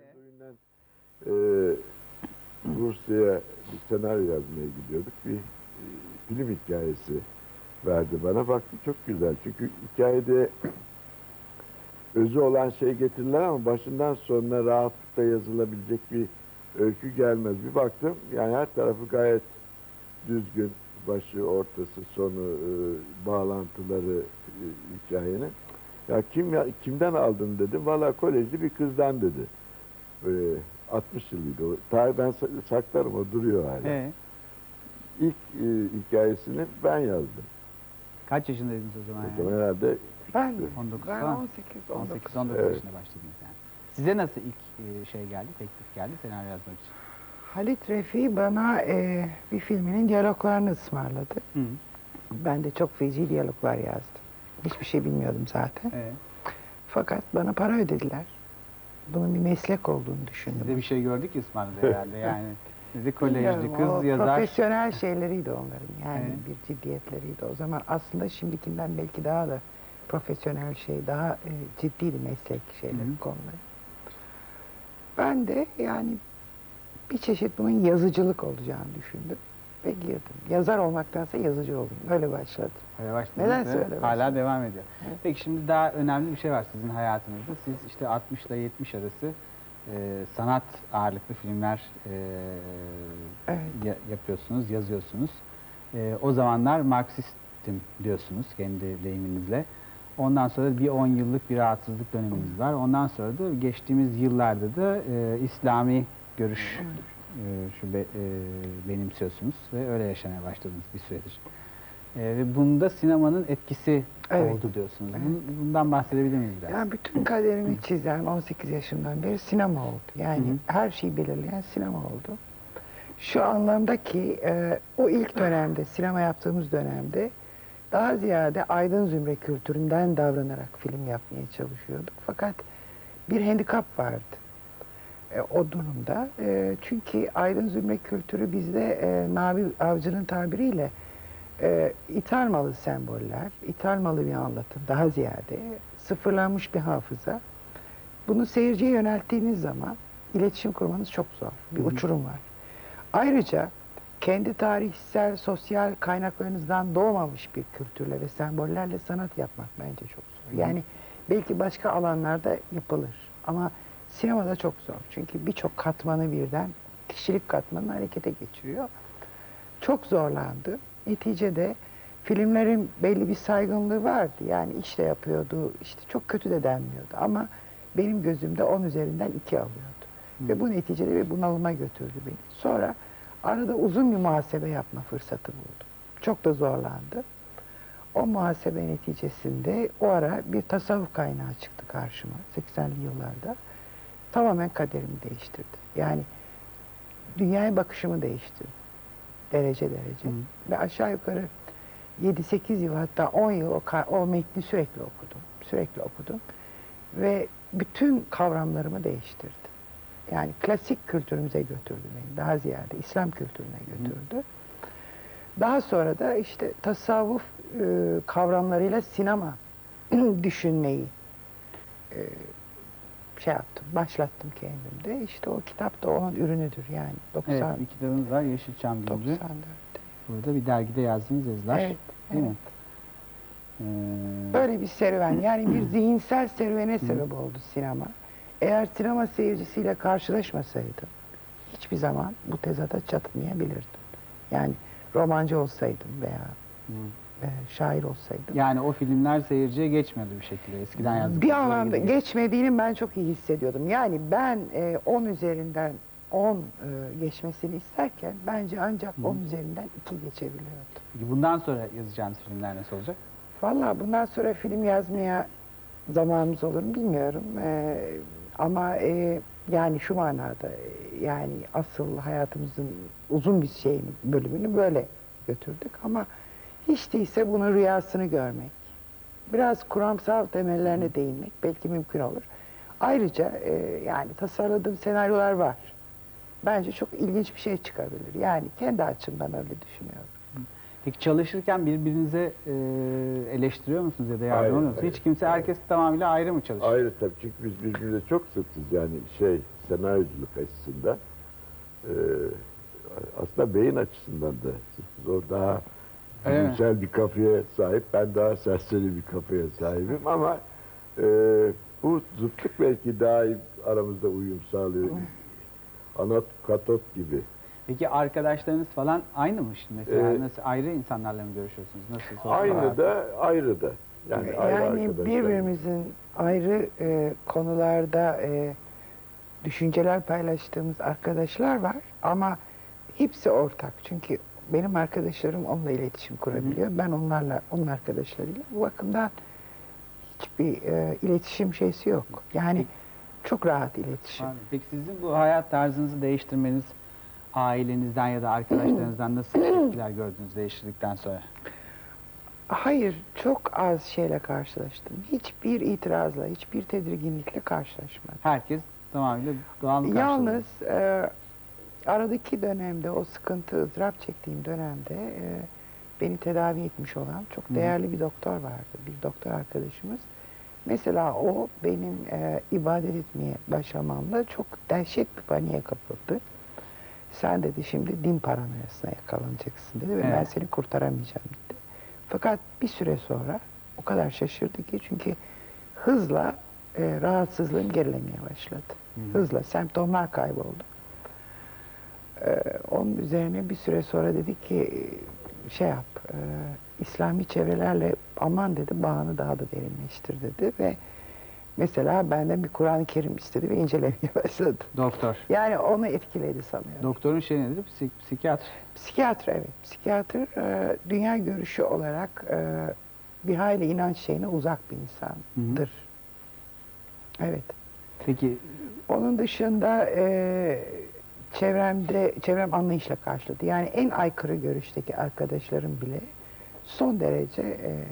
Erdoğan'dan e, Rusya'ya bir senaryo yazmaya gidiyorduk. Bir e, film hikayesi verdi bana. Baktım çok güzel. Çünkü hikayede özü olan şey getirilen ama başından sonuna rahatlıkla yazılabilecek bir öykü gelmez. Bir baktım yani her tarafı gayet düzgün. Başı, ortası, sonu, e, bağlantıları e, hikayenin. Ya kim ya, kimden aldın dedim. Valla kolejli bir kızdan dedi. Böyle 60 yılıydı. Tarih ben sa- saklarım o duruyor hala. Ee, İlk e, hikayesini ben yazdım. kaç yaşındaydınız o zaman? O yani? zaman herhalde Ben, 19 ben falan. 18, 19. 18-19 Evet. yaşında başladınız yani. Size nasıl ilk e, şey geldi, teklif geldi senaryo yazmak için? Halit Refi bana e, bir filminin diyaloglarını ısmarladı. Hı. Ben de çok feci diyaloglar yazdım. Hiçbir şey bilmiyordum zaten. Ee, Fakat bana para ödediler. Bunun bir meslek olduğunu siz de düşündüm. bir şey gördük ki ısmarladı herhalde yani. Siz de kolejli Bilmiyorum, o kız yazar. Profesyonel şeyleriydi onların. Yani Evet. bir ciddiyetleriydi. O zaman aslında şimdikinden belki daha da profesyonel şey, daha e, ciddiydi meslek şeyleri, Hı hı. konuları. Ben de yani bir çeşit bunun yazıcılık olacağını düşündüm ve girdim. Yazar olmaktansa yazıcı oldum. Öyle başladım. Öyle başladınız Nedense ve öyle Hala devam ediyor. Evet. Peki şimdi daha önemli bir şey var sizin hayatınızda. Siz işte 60 ile 70 arası e, sanat ağırlıklı filmler e, Evet. ya- yapıyorsunuz, yazıyorsunuz. E, o zamanlar Marksistim diyorsunuz kendi deyiminizle. Ondan sonra bir 10 yıllık bir rahatsızlık döneminiz var. Ondan sonra da geçtiğimiz yıllarda da e, İslami görüş e, şu be- e, benimsiyorsunuz ve öyle yaşamaya başladınız bir süredir. E, ve bunda sinemanın etkisi Evet. oldu diyorsunuz. Evet. Bun- Bundan bahsedebilir miyiz biraz? Yani bütün kaderimi çizen 18 yaşından beri sinema oldu. Yani Hı hı. her şeyi belirleyen sinema oldu. Şu anlamda ki e, o ilk dönemde, sinema yaptığımız dönemde daha ziyade aydın zümre kültüründen davranarak film yapmaya çalışıyorduk. Fakat bir handikap vardı e, o durumda. E, çünkü aydın zümre kültürü bizde e, Nabi Avcı'nın tabiriyle e, ithal malı semboller, ithal malı bir anlatım daha ziyade sıfırlanmış bir hafıza. Bunu seyirciye yönelttiğiniz zaman iletişim kurmanız çok zor. Bir Hı hı. uçurum var. Ayrıca kendi tarihsel, sosyal kaynaklarınızdan doğmamış bir kültürle ve sembollerle sanat yapmak bence çok zor. Yani belki başka alanlarda yapılır ama sinemada çok zor. Çünkü birçok katmanı birden, kişilik katmanını harekete geçiriyor. Çok zorlandı. Neticede filmlerin belli bir saygınlığı vardı. Yani işte yapıyordu, işte çok kötü de denmiyordu. Ama benim gözümde 10 üzerinden 2 alıyordu. Hı. Ve bu neticede bir bunalıma götürdü beni. Sonra arada uzun bir muhasebe yapma fırsatı buldum. Çok da zorlandı. O muhasebe neticesinde o ara bir tasavvuf kaynağı çıktı karşıma 80'li yıllarda. Tamamen kaderimi değiştirdi. Yani dünyaya bakışımı değiştirdi. Derece derece. Hı. Ve aşağı yukarı 7-8 yıl hatta 10 yıl o, o metni sürekli okudum. Sürekli okudum. Ve bütün kavramlarımı değiştirdi. Yani klasik kültürümüze götürdü beni. Daha ziyade İslam kültürüne götürdü. Daha sonra da işte tasavvuf e, kavramlarıyla sinema düşünmeyi e, şey yaptım, başlattım kendimde. İşte o kitap da onun ürünüdür yani. 90, Evet, bir kitabınız var Yeşilçam Güncü. 94'te. Burada bir dergide yazdığınız yazılar. Evet, Değil evet. mi? Ee, Böyle bir serüven yani bir zihinsel serüvene sebep oldu sinema. Eğer sinema seyircisiyle karşılaşmasaydım hiçbir zaman bu tezata çatmayabilirdim. Yani romancı olsaydım veya hı. E, şair olsaydım. Yani o filmler seyirciye geçmiyordu bir şekilde. Eskiden yazdıkları Bir anlamda geçmediğini ben çok iyi hissediyordum. Yani ben e, 10 üzerinden 10 e, geçmesini isterken bence ancak Hı. 10 üzerinden 2 geçebiliyordum. Peki bundan sonra yazacağınız filmler nasıl olacak? Valla bundan sonra film yazmaya zamanımız olur mu bilmiyorum. Ee, ama e, yani şu manada e, yani asıl hayatımızın uzun bir şeyini, bölümünü böyle götürdük ama hiç değilse bunun rüyasını görmek, biraz kuramsal temellerine değinmek belki mümkün olur. Ayrıca e, yani tasarladığım senaryolar var. Bence çok ilginç bir şey çıkabilir. Yani kendi açımdan öyle düşünüyorum. Peki çalışırken birbirinize e, eleştiriyor musunuz ya da yardım ediyor musunuz? Hiç kimse hayır. herkes tamamıyla ayrı mı çalışıyor? Ayrı tabii çünkü biz birbirimize çok sıtız yani şey senaryoculuk açısından. Ee, aslında beyin açısından da sıtız. O daha Öyle mi? güzel bir kafaya sahip. Ben daha serseri bir kafaya sahibim ama e, bu zıtlık belki daha iyi aramızda uyum sağlıyor. Anot katot gibi. Peki arkadaşlarınız falan aynı mı şimdi? Mesela Ee, nasıl ayrı insanlarla mı görüşüyorsunuz? Nasıl? Aynı da ayrı da. Yani, Yani, ayrı birbirimizin ayrı e, konularda e, düşünceler paylaştığımız arkadaşlar var ama hepsi ortak. Çünkü benim arkadaşlarım onunla iletişim kurabiliyor. Ben onlarla, onun arkadaşlarıyla. Bu bakımdan hiçbir e, iletişim şeysi yok. Yani çok rahat iletişim. Anladım. Peki sizin bu hayat tarzınızı değiştirmeniz ailenizden ya da arkadaşlarınızdan nasıl tepkiler gördünüz değiştirdikten sonra? Hayır, çok az şeyle karşılaştım. Hiçbir itirazla, hiçbir tedirginlikle karşılaşmadım. Herkes tamamıyla doğal mı karşıladı? Yalnız e, aradaki dönemde, o sıkıntı, ızdırap çektiğim dönemde e, beni tedavi etmiş olan çok değerli bir doktor vardı. Bir doktor arkadaşımız. Mesela o benim e, ibadet etmeye başlamamda çok dehşet bir paniğe kapıldı. Sen dedi şimdi din paranoyasına yakalanacaksın dedi ve ben Evet. seni kurtaramayacağım dedi. Fakat bir süre sonra o kadar şaşırdı ki çünkü hızla e, rahatsızlığım gerilemeye başladı. Hı. Hızla semptomlar kayboldu. Ee, onun üzerine bir süre sonra dedi ki şey yap e, İslami çevrelerle aman dedi bağını daha da derinleştir dedi ve mesela benden bir Kur'an-ı Kerim istedi ve incelemeye başladı. Doktor. Yani onu etkiledi sanıyorum. Doktorun şey nedir? Psik, psikiyatr. Psikiyatr evet. Psikiyatr e, dünya görüşü olarak e, bir hayli inanç şeyine uzak bir insandır. Evet. Peki Onun dışında e, çevremde çevrem anlayışla karşıladı. Yani en aykırı görüşteki arkadaşlarım bile son derece e,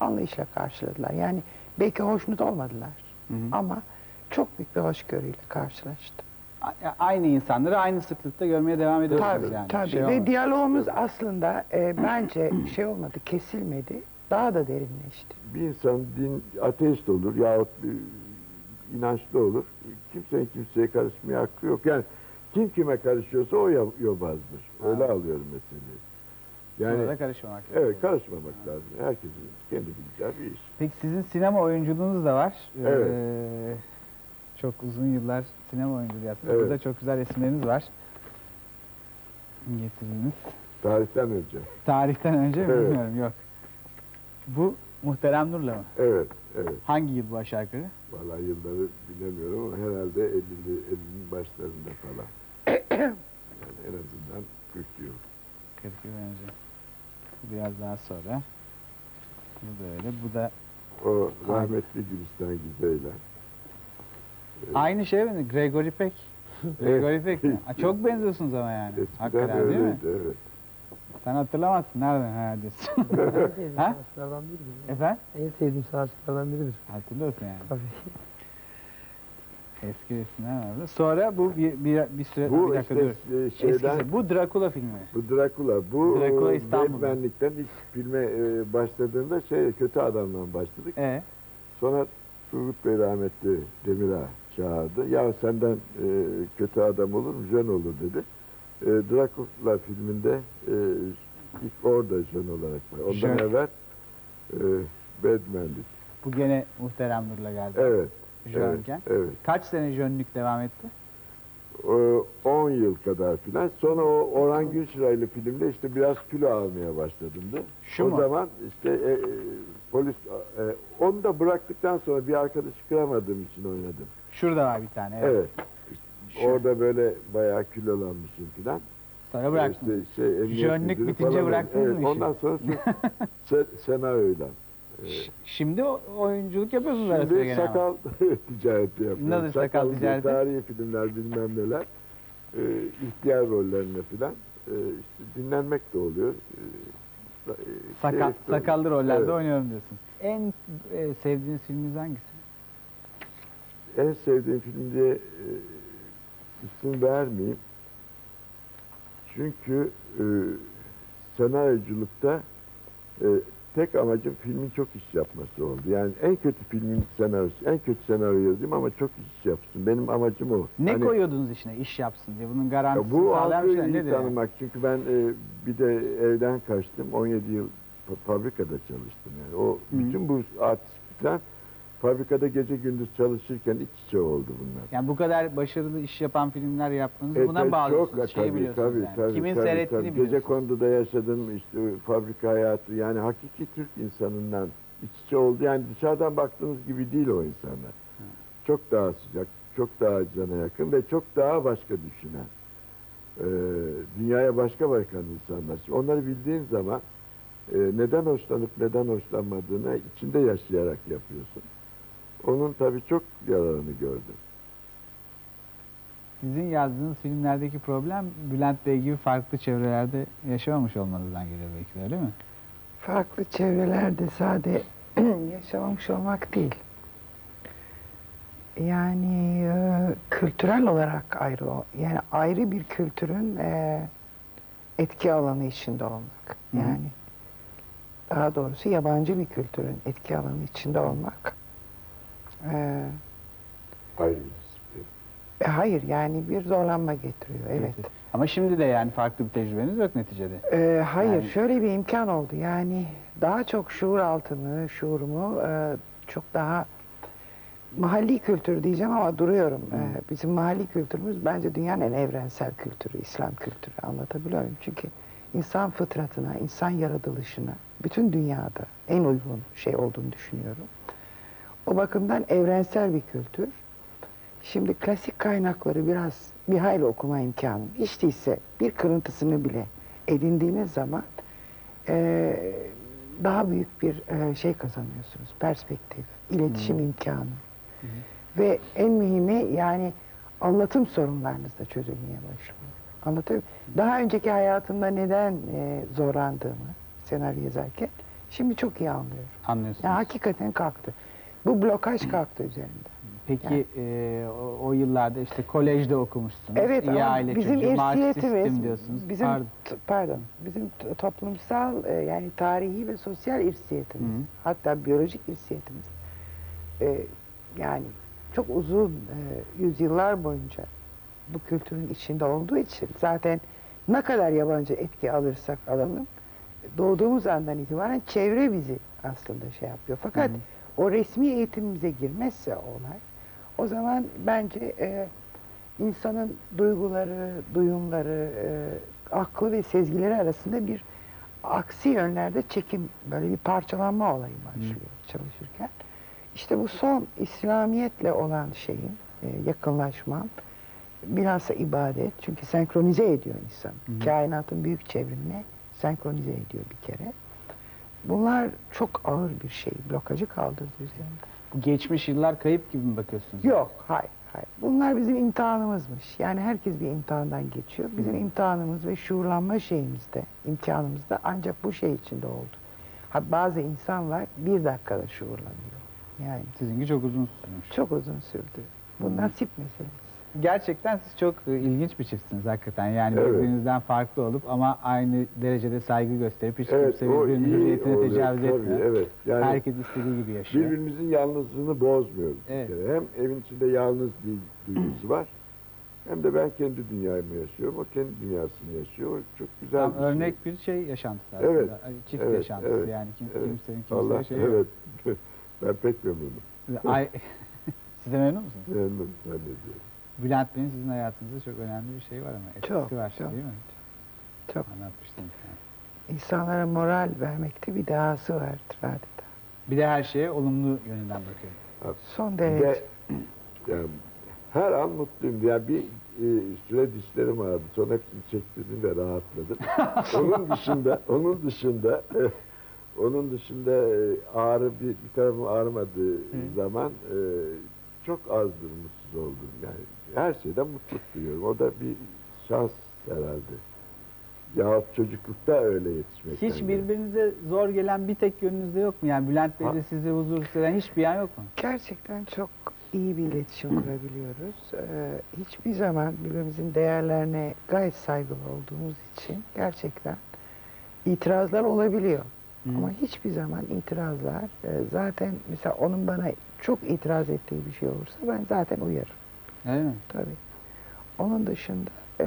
anlayışla karşıladılar. Yani belki hoşnut olmadılar hı hı. ama çok büyük bir hoşgörüyle karşılaştım. A- aynı insanları aynı sıklıkta görmeye devam ediyorsunuz Tabii yani. tabii Şey ve olmadı. diyalogumuz aslında e, bence şey olmadı, kesilmedi. Daha da derinleşti. bir insan din ateist olur yahut bir inançlı olur. Kimsenin kimseye karışmaya hakkı yok. Yani kim kime karışıyorsa o yo- yobazdır. Öyle Ha. alıyorum meseleyi. Burada Yani da karışmamak lazım. evet karışmamak lazım. Herkesin kendi bileceği bir iş. Peki sizin sinema oyunculuğunuz da var. Evet. Ee, çok uzun yıllar sinema oyunculuğu yaptınız. Evet. Burada çok güzel resimleriniz var. Getiriniz. Tarihten önce. Tarihten önce mi Evet. bilmiyorum yok. Bu Muhterem Nur'la mı? Evet, evet. Hangi yıl bu aşağı yukarı? Vallahi yılları bilemiyorum ama herhalde 50'li 50'nin başlarında falan. Yani en azından 40 yıl. 40 yıl önce. Biraz daha sonra. Bu da öyle. Bu da O rahmetli Gülistan Güzey'le. Ee, aynı şey mi? Gregory Peck. Gregory Peck mi? Ha, Çok benziyorsunuz ama yani. Eskiden Hakikaten değil mi? öyleydi, evet. Sen hatırlamazsın. Nereden ha diyorsun. En sevdiğim Ha? sanatçılardan biridir. Efendim? En sevdiğim sanatçılardan biridir. Hatırlıyorsun yani. Tabii. Eski resimler var. burada. Sonra bu bir, bir, bir süre... Bu bir dakika işte dur. e, şeyden, Eskisi. Bu Dracula filmi. bu Dracula, bu Dracula e, İstanbul'da. Batman'likten ilk filme e, başladığında şey kötü adamdan başladık. E Sonra Turgut Bey rahmetli Demirağ çağırdı. Ya senden e, kötü adam olur mu? Jön olur dedi. E, Dracula filminde e, ilk orada jön olarak var. Ondan Jön. evvel e, Batman'lik. bu gene Muhterem Nur'la geldi. Evet. Jönken. Evet. evet. Kaç sene jönlük devam etti? O, 10 yıl kadar filan. Sonra o Orhan Günçıraylı filmde işte biraz kilo almaya başladım da. Şu o mu? zaman işte e, e, polis e, onu da bıraktıktan sonra bir arkadaşı kıramadığım için oynadım. Şurada var bir tane. Evet. Evet. Şu. Orada böyle bayağı kilolanmışım filan. Sonra bıraktın. İşte şey, Jönlük bitince falan bıraktınız evet, mı işi? Ondan sonra se, senaryoyla. Şimdi oyunculuk yapıyorsunuz arasında Şimdi gene ama. sakal ticareti yapıyorum. Nedir sakal ticareti? Tarihi filmler bilmem neler. Ee, ihtiyar rollerine filan. Ee, işte dinlenmek de oluyor. Ee, e, Sakal, keyif de oluyor. sakallı rollerde Evet. oynuyorum diyorsunuz. En e, sevdiğiniz filminiz hangisi? En sevdiğim film diye e, isim vermeyeyim. Çünkü e, senaryoculukta e, tek amacım filmin çok iş yapması oldu. Yani en kötü filmin senaryosu, en kötü senaryo yazayım ama çok iş yapsın. Benim amacım o. Ne Hani- koyuyordunuz içine iş yapsın diye? Bunun garantisini bu sağlayan bir şey nedir? tanımak. Çünkü ben e, bir de evden kaçtım. 17 yıl fa- fabrikada çalıştım. Yani o bütün bu artistlikler fabrikada gece gündüz çalışırken iç içe oldu bunlar. Yani bu kadar başarılı iş yapan filmler yaptığınız Evet, buna bağlıyorsunuz. çok, Şeyi tabii, biliyorsunuz tabii, yani. tabii, Kimin tabii, seyrettiğini tabii. Gece konduda yaşadım işte fabrika hayatı yani hakiki Türk insanından iç içe oldu. Yani dışarıdan baktığınız gibi değil o insanlar. Çok daha sıcak, çok daha cana yakın ve çok daha başka düşünen. Ee, dünyaya başka bakan insanlar. Şimdi onları bildiğin zaman e, neden hoşlanıp neden hoşlanmadığını içinde yaşayarak yapıyorsun. Onun tabii çok yararını gördüm. Sizin yazdığınız filmlerdeki problem Bülent Bey gibi farklı çevrelerde yaşamamış olmanızdan geliyor belki de öyle mi? Farklı çevrelerde sade yaşamamış olmak değil. Yani e, kültürel olarak ayrı o. Yani ayrı bir kültürün e, etki alanı içinde olmak. Hı hı. Yani daha doğrusu yabancı bir kültürün etki alanı içinde olmak. E, bir disiplin. e, hayır yani bir zorlanma getiriyor. Evet. Ama şimdi de yani farklı bir tecrübeniz yok neticede. Ee, hayır, Yani- şöyle bir imkan oldu. Yani daha çok şuur altımı, şuurumu e, çok daha mahalli kültür diyeceğim ama duruyorum. Ee, bizim mahalli kültürümüz bence dünyanın en evrensel kültürü, İslam kültürü. Anlatabiliyor muyum? Çünkü insan fıtratına, insan yaratılışına bütün dünyada en uygun şey olduğunu düşünüyorum. O bakımdan evrensel bir kültür. Şimdi klasik kaynakları biraz bir hayli okuma imkanı. Hiç değilse bir kırıntısını bile edindiğiniz zaman eee, daha büyük bir eee, şey kazanıyorsunuz. Perspektif, iletişim imkanı. Ve en mühimi yani anlatım sorunlarınız da çözülmeye başlıyor. Muyum? Daha önceki hayatımda neden eee, zorlandığımı senaryo yazarken şimdi çok iyi anlıyorum. Anlıyorsunuz. Yani hakikaten kalktı. Bu blokaj kalktı üzerinde. Peki e, o, o yıllarda işte kolejde okumuşsunuz. Evet İyi ama aile bizim çocuğu, irsiyetimiz, diyorsunuz. bizim Pardon. pardon, bizim toplumsal e, yani tarihi ve sosyal irsiyetimiz, Hı hı. hatta biyolojik irsiyetimiz e, yani çok uzun e, yüzyıllar boyunca bu kültürün içinde olduğu için zaten ne kadar yabancı etki alırsak alalım doğduğumuz andan itibaren çevre bizi aslında şey yapıyor. Fakat Hı hı. O resmi eğitimimize girmezse olay o zaman bence e, insanın duyguları, duyumları, e, aklı ve sezgileri arasında bir aksi yönlerde çekim, böyle bir parçalanma olayı başlıyor çalışırken. İşte bu son İslamiyetle olan şeyin, e, yakınlaşma, bilhassa ibadet. Çünkü senkronize ediyor insan. Hı hı. Kainatın büyük çevrimine senkronize ediyor bir kere. Bunlar çok ağır bir şey. Blokajı kaldırdı üzerinde. Bu geçmiş yıllar kayıp gibi mi bakıyorsunuz? Yok, hayır, hayır. Bunlar bizim imtihanımızmış. Yani herkes bir imtihandan geçiyor. Bizim imtihanımız ve şuurlanma şeyimizde, imkanımızda ancak bu şey içinde oldu. Ha, bazı insan var bir dakikada şuurlanıyor. Yani Sizinki çok uzun sürmüş. çok uzun sürdü. Bu nasip meselesi. Gerçekten siz çok e, ilginç bir çiftsiniz hakikaten. Yani Evet. birbirinizden farklı olup ama aynı derecede saygı gösterip hiç Evet, kimse o birbirinin iyi hürriyetine oluyor, tecavüz tabii, etmiyor. Evet. Yani Herkes istediği gibi yaşıyor. birbirimizin yalnızlığını bozmuyoruz Evet. bir kere. Hem evin içinde yalnız değil duygusu var. Hem de ben kendi dünyamı yaşıyorum. O kendi dünyasını yaşıyor. O çok güzel Tam bir şey. örnek bir şey yaşantısı aslında. Evet, Hani Çift evet, yaşantısı evet, yani. Kim, evet. Kimsenin kimseye Allah, şey yok. evet. ben pek memnunum. Ay, Siz de memnun musunuz? Memnun zannediyorum. Bülent Bey'in sizin hayatınızda çok önemli bir şey var ama etkisi Çok, var çok. değil mi? Çok. Anlatmıştınız yani. İnsanlara moral vermekte bir dahası vardır adeta. Bir de her şeye olumlu yönünden bakıyorum. Son Bir derece. de yani her an mutluyum. Yani bir e, süre dişlerim ağrıdı. Sonra hepsini çektirdim ve rahatladım. onun dışında, onun dışında e, onun dışında e, ağrı bir, bir tarafım ağrımadığı zaman e, çok azdır mutsuz oldum. Yani her şeyden mutluluk duyuyorum. O da bir şans herhalde. Yahut çocuklukta öyle yetişmekten. Hiç birbirinize zor gelen bir tek yönünüzde yok mu? Yani Bülent Bey'de sizi huzursuz eden hiçbir yan yok mu? Gerçekten çok iyi bir iletişim kurabiliyoruz. Ee, hiçbir zaman birbirimizin değerlerine gayet saygılı olduğumuz için gerçekten itirazlar olabiliyor. Hı. Ama hiçbir zaman itirazlar e, zaten mesela onun bana çok itiraz ettiği bir şey olursa ben zaten uyarım. Öyle mi? Tabii. Onun dışında e,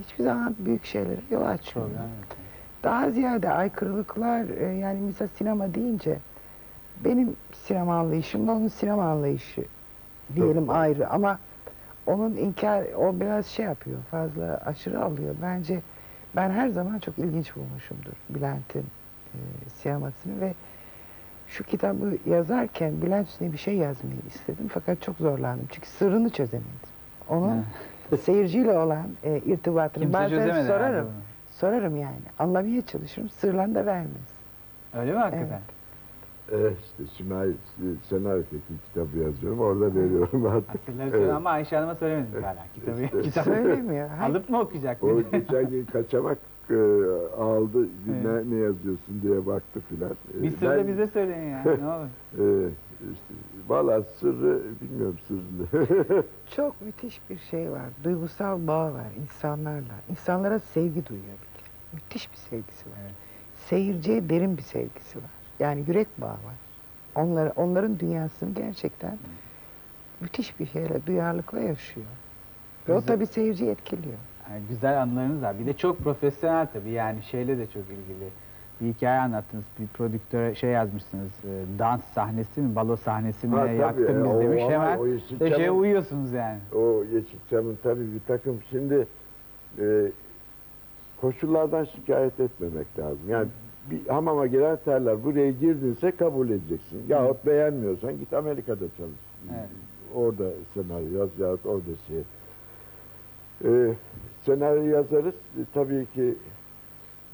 hiçbir zaman büyük şeylere yol açmıyor. Problem yok. Daha ziyade aykırılıklar e, yani mesela sinema deyince benim sinema anlayışımla onun sinema anlayışı diyelim Çok. ayrı ama onun inkar o biraz şey yapıyor fazla aşırı alıyor. Bence ben her zaman çok ilginç bulmuşumdur Bülent'in e, sinemasını ve şu kitabı yazarken Bülent üstüne bir şey yazmayı istedim fakat çok zorlandım çünkü sırrını çözemedim. Onun seyirciyle olan e, irtibatını Kimse bazen çözemedi herhalde sorarım. bunu. Sorarım yani. Anlamaya çalışırım. Sırlarını da vermez. Öyle mi hakikaten? Eh işte Şimay senaryo teknik kitabı yazıyorum. Orada veriyorum artık. Hatırları Evet. ama Ayşe Hanım'a söylemedim hala kitabı. İşte. kitabı. Söylemiyor. Hayır. Alıp mı okuyacak? O beni? geçen gün kaçamak e, aldı. Evet. Ne, ne yazıyorsun diye baktı filan. E, Bir sır da ben, bize söyleyin ya. Ne olur. E, işte, Valla sırrı bilmiyorum sırrını. Çok müthiş bir şey var. Duygusal bağ var insanlarla. İnsanlara sevgi duyuyor bir kere. Müthiş bir sevgisi var. Evet. Seyirciye derin bir sevgisi var. Yani yürek bağı var. Onlar, onların dünyasını gerçekten müthiş bir şeyle, duyarlılıkla yaşıyor. Ve o tabii seyirciyi etkiliyor. Yani güzel anılarınız var. Bir de çok profesyonel tabii yani şeyle de çok ilgili. Bir hikaye anlattınız. Bir prodüktöre şey yazmışsınız. e, dans sahnesi mi, balo sahnesi mi Ha, tabii, yaktın e, biz o- demiş. ama Hemen o de Yeşilçam'ın- şeye uyuyorsunuz yani. O Yeşilçam'ın tabii bir takım şimdi e, koşullardan şikayet etmemek lazım. Yani bir hamama giren terler buraya girdinse kabul edeceksin. Yahut beğenmiyorsan git Amerika'da çalış. Evet. Orada senaryo yaz yahut orada şey. E, senaryo yazarız. E, tabii ki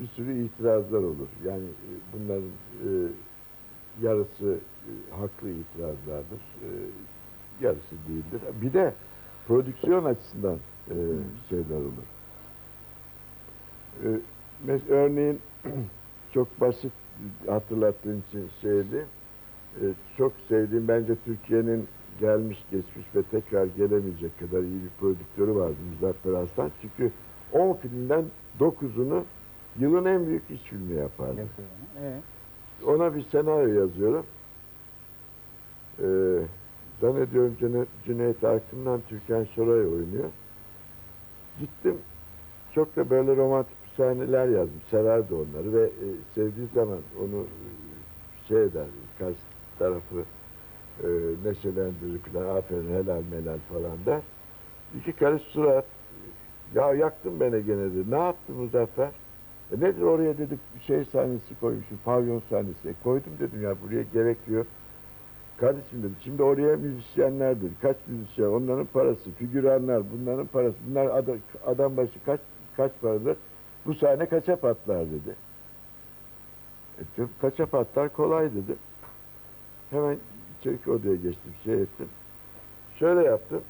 bir sürü itirazlar olur. Yani e, bunların e, yarısı e, haklı itirazlardır. E, yarısı değildir. Bir de prodüksiyon açısından e, şeyler olur. E, mes- örneğin çok basit hatırlattığın için şeydi. E, çok sevdiğim bence Türkiye'nin gelmiş geçmiş ve tekrar gelemeyecek kadar iyi bir prodüktörü vardı Muzaffer Aslan. Çünkü 10 filmden 9'unu yılın en büyük iş filmi yapardı. Evet. Ona bir senaryo yazıyorum. Ee, zannediyorum Cüneyt, Cüneyt Arkın'dan Türkan Şoray oynuyor. Gittim. Çok da böyle romantik bir sahneler yazdım. Severdi onları ve e, sevdiği zaman onu e, şey eder, karşı tarafı e, neşelendirir falan, aferin helal melal falan der. İki karış surat, ya yaktın beni gene dedi. Ne yaptın Muzaffer? E nedir oraya dedik şey sahnesi koymuşum, pavyon sahnesi. E koydum dedim ya buraya gerekiyor. Kardeşim dedi şimdi oraya müzisyenler dedi. Kaç müzisyen onların parası, figüranlar bunların parası. Bunlar adam, adam başı kaç kaç paradır? Bu sahne kaça patlar dedi. E, dedim, kaça patlar kolay dedi. Hemen içerik odaya geçtim şey ettim. Şöyle yaptım.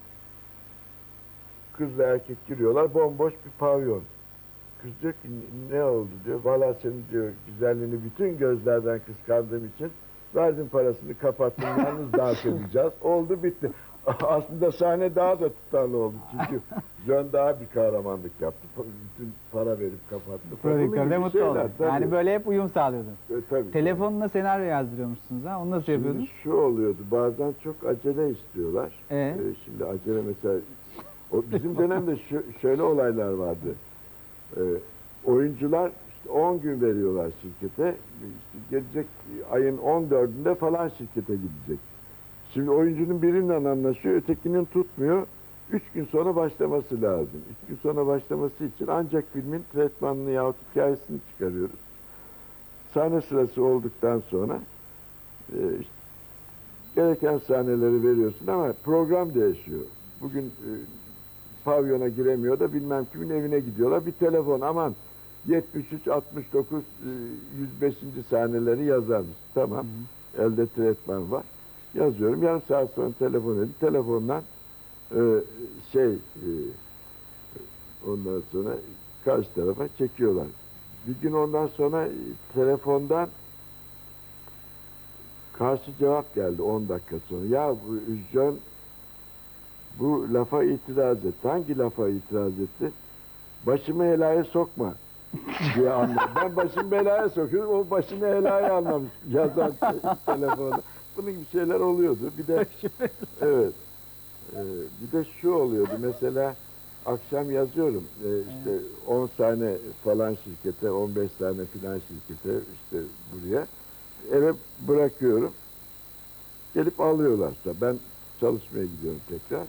Kızla erkek giriyorlar bomboş bir pavyon. Kız diyor ki ne oldu diyor. Valla senin diyor güzelliğini bütün gözlerden kıskandığım için verdim parasını kapattım yalnız dans edeceğiz. Oldu bitti. Aslında sahne daha da tutarlı oldu çünkü Jön daha bir kahramanlık yaptı. Bütün para verip kapattı. Bunun Prodüktör gibi de mutlu şeyler, tabii. Yani böyle hep uyum sağlıyordun. E, tabii. Telefonla senaryo yazdırıyormuşsunuz ha. Onu nasıl Şimdi yapıyordun? şu oluyordu bazen çok acele istiyorlar. Ee? Ee, şimdi acele mesela o bizim dönemde şu, şöyle olaylar vardı. Ee, oyuncular işte 10 gün veriyorlar şirkete. İşte gelecek ayın 14'ünde falan şirkete gidecek. Şimdi oyuncunun birinden anlaşıyor, ötekinin tutmuyor. Üç gün sonra başlaması lazım. Üç gün sonra başlaması için ancak filmin tretmanını yahut hikayesini çıkarıyoruz. Sahne sırası olduktan sonra e, işte gereken sahneleri veriyorsun ama program değişiyor. Bugün e, pavyona giremiyor da bilmem kimin evine gidiyorlar. Bir telefon aman 73, 69, e, 105. sahneleri yazarmış. Tamam. Elde tretman var. Yazıyorum. Yarım saat sonra telefon edin. Telefondan e, şey e, ondan sonra karşı tarafa çekiyorlar. Bir gün ondan sonra telefondan karşı cevap geldi 10 dakika sonra. Ya bu Üzcan bu lafa itiraz etti. Hangi lafa itiraz etti? Başımı helaya sokma. diye anladım. Ben başımı belaya sokuyorum, o başını helaya anlamış yazan te- Bunun gibi şeyler oluyordu. Bir de evet. Ee, bir de şu oluyordu. Mesela akşam yazıyorum. Ee, işte 10 tane falan şirkete 15 tane filan şirkete işte buraya. Eve bırakıyorum. Gelip alıyorlarsa ben çalışmaya gidiyorum tekrar.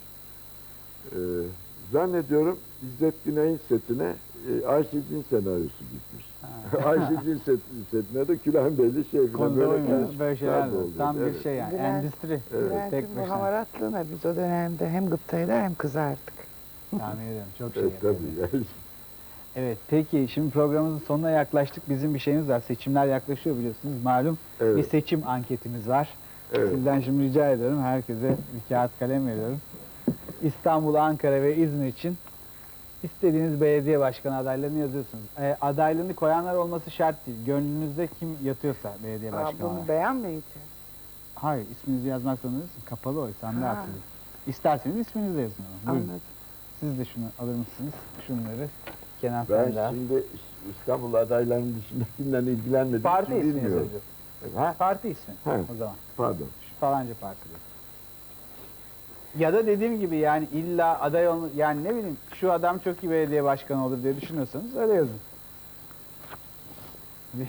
Ee, zannediyorum İzzet Güney'in setine e, Ayşe'cin senaryosu gitmiş Ayşe'cin set, setine de Külhan Beyli şey oynuyor. karışıklıklar Böyle şeyler da oluyordu, Tam bir evet. şey yani. Bülent- Endüstri. Evet. Bülent'in Tek bu başına. hamaratlığına biz o dönemde hem gıpta eder hem kızardık. Tahmin ediyorum. Çok şey Evet, yapıyordu. tabii yani. Evet peki şimdi programımızın sonuna yaklaştık. Bizim bir şeyimiz var. Seçimler yaklaşıyor biliyorsunuz. Malum bir Evet, seçim anketimiz var. evet. Sizden şimdi rica ediyorum. Herkese bir kağıt kalem veriyorum. İstanbul, Ankara ve İzmir için istediğiniz belediye başkanı adaylarını yazıyorsunuz. E, adaylığını koyanlar olması şart değil. Gönlünüzde kim yatıyorsa belediye Aa, başkanı bunu olarak. beğenmeyeceğiz. Hayır isminizi yazmak zorunda. Kapalı oy. Sandığa Ha. atılıyor. İsterseniz isminizi de yazın. ama. Buyurun. Anladım. Siz de şunu alır mısınız? Şunları. Kenan Ben sen de al. şimdi İstanbul adaylarının dışındakinden ilgilenmediğim Parti için ismi bilmiyorum. yazacağız. Ha, Parti ismi Ha. o zaman. pardon. Şu falanca parti diyor. Ya da dediğim gibi yani illa aday olma yani ne bileyim şu adam çok iyi belediye başkanı olur diye düşünüyorsanız öyle yazın.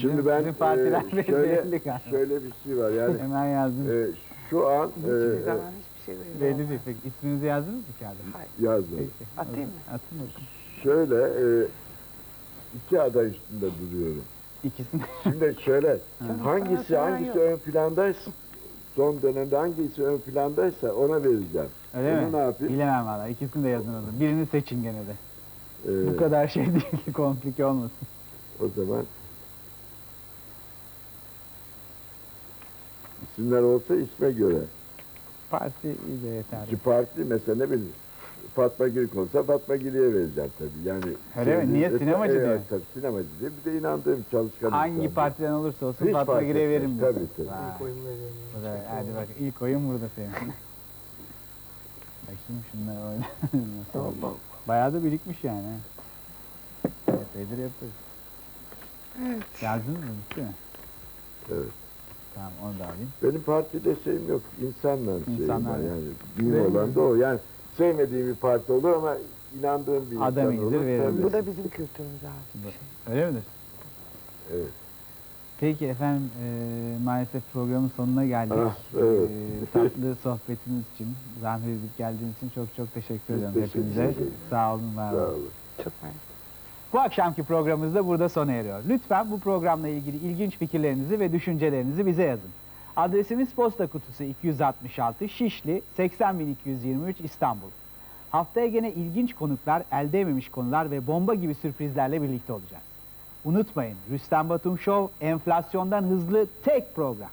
Şimdi ben partiler e, şöyle, şöyle bir şey var yani Hemen yazdım. e, şu an Hiçbir e, zaman hiçbir şey belli değil. Peki isminizi yazdınız mı kağıda? Hayır. yazdım. Peki. Atayım mı? Atın bakalım. Şöyle e, iki aday üstünde duruyorum. İkisini. Şimdi şöyle hangisi hangisi ön plandaysa son dönemde hangisi ön plandaysa ona vereceğim. Öyle Onu mi? ne yapayım? Bilemem valla. İkisini de yazın zaman. Birini seçin gene de. E, Bu kadar şey değil. Komplike olmasın. O zaman isimler olsa isme göre. Parti iyi de yeterli. Şu parti mesela ne bileyim Fatma Girik olsa Fatma Girik'e vereceğim tabii. Yani Öyle mi? Niye? Sinemacı e, diye. Tabii sinemacı diye. Bir de inandığım çalışkan Hangi insandır. partiden olursa olsun Hiç Fatma fark etmez. verin Tabii, diyorsun. tabii. Vay. İlk oyun veriyorum. Bu da- Hadi bak ilk oyun burada senin. Bakayım şunları oyna. Nasıl? Bayağı da birikmiş yani. ha. Epeydir yapıyoruz. Evet. Yazdınız mı? Bitti mi? Evet. Tamam onu da alayım. Benim partide şeyim yok. İnsanla şeyim İnsanlar var yani. yani. Mühim Benim- olan da o. Yani sevmediğim bir parti olur ama inandığım bir Adam insan olur. iyidir, verir. Bu da bizim kültürümüze ait bir şey. Öyle midir? Evet. Peki efendim e, maalesef programın sonuna geldik. Ah, evet. E, tatlı sohbetiniz için, zahmet edip geldiğiniz için çok çok teşekkür Biz ederim teşekkür hepinize. ederiz. Sağ olun, var Sağ olun. olun. Çok mersi. Bu akşamki programımız da burada sona eriyor. Lütfen bu programla ilgili ilginç fikirlerinizi ve düşüncelerinizi bize yazın. Adresimiz posta kutusu 266 Şişli 80223 İstanbul. Haftaya gene ilginç konuklar, elde edememiş konular ve bomba gibi sürprizlerle birlikte olacağız. Unutmayın Rüstem Batum Show enflasyondan hızlı tek program.